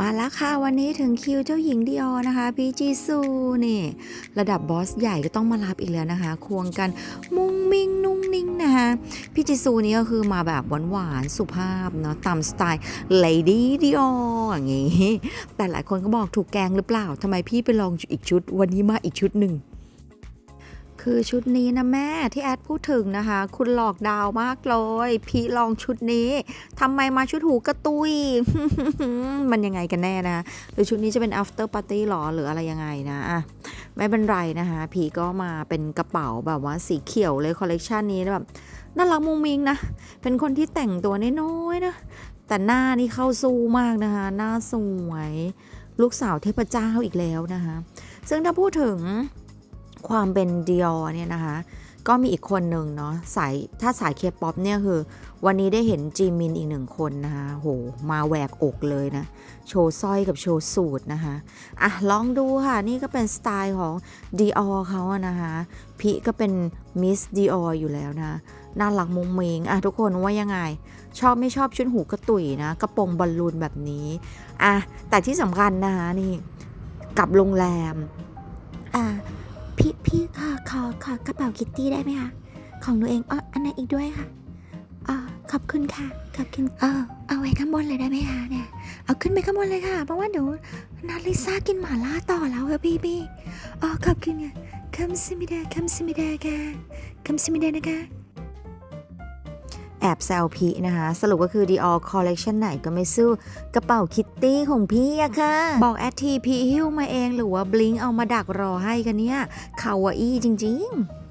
มาแล้วค่ะวันนี้ถึงคิวเจ้าหญิงดิออนะคะพี่จีซูนี่ ระดับบอสใหญ่ก็ต้องมารับอีกแล้วนะคะ ควงกันมุ้งมิ้งนุ่งนิ่งนะคะพี่จีซูนี่ก็คือมาแบบหวานๆสุภาพเนาะตามสไตล์เลดี้ดิออย่างงี้ แต่หลายคนก็บอกถูกแกงหรือเปล่าทำไมพี่ไปลองอีกชุด วันนี้มาอีกชุดหนึ่ง คือชุดนี้นะแม่ที่แอดพูดถึงนะคะ คุณหลอกดาวมากเลย พี่ลองชุดนี้ทำไมมาชุดหูกระตุย มันยังไงกันแน่นะ หรือชุดนี้จะเป็น after party หรอหรืออะไรยังไงนะอะไม่เป็นไรนะคะ พี่ก็มาเป็นกระเป๋าแบบว่าสีเขียวเลยคอลเลกชันนี้แบบน่ารักมุงมิงนะ เป็นคนที่แต่งตัวน้อยๆนะ แต่หน้านี่เข้าสู้มากนะคะ หน้าสวย ลูกสาวเทพเจ้าอีกแล้วนะคะ ซึ่งถ้าพูดถึง ความเป็นดิออเนี่ยนะคะ ก็มีอีกคนหนึ่งเนาะสายถ้าสายเคป๊อปเนี่ยคือ วันนี้ได้เห็นจีมินอีกหนึ่งคนนะคะโหมาแหวกอกเลยนะ โชว์สร้อยกับโชว์สูตรนะคะอะลองดูค่ะ นี่ก็เป็นสไตล์ของ Dior เขาอะนะคะพิก็เป็นมิส Dior อยู่แล้วนะน่ารักมุงมิงอะทุกคนว่ายังไง ชอบไม่ชอบชุดหูกระตุยนะ กระโปรงบอลลูนแบบนี้อะแต่ที่สำคัญนะคะนี่กับโรงแรม พี่พี่ขอขอขอกระเป๋าคิตตี้ได้ไหมคะของหนูเองอ๋ออันนั้นอีกด้วยค่ะอ๋อขอบคุณค่ะขอบคุณเออเอาไว้ข้างบนเลยได้ไหมคะเนี่ยเอาขึ้นไปข้างบนเลยค่ะ เพราะว่าเดี๋ยวนาลิซ่ากินหมาล่าต่อแล้วค่ะพี่พี่อ๋อขอบคุณค่ะคำสมิดาคำสมิดาค่ะคำสมิดานะคะ แอบแซวพี่นะคะ สรุปก็คือ Dior Collection ไหนก็ไม่สู้ กระเป๋าคิตตี้ของพี่อะค่ะ บอกแอดทีพี่หิ้วมาเองหรือว่าบลิงเอามาดักรอให้กันเนี่ยคาวาอี้จริง ๆ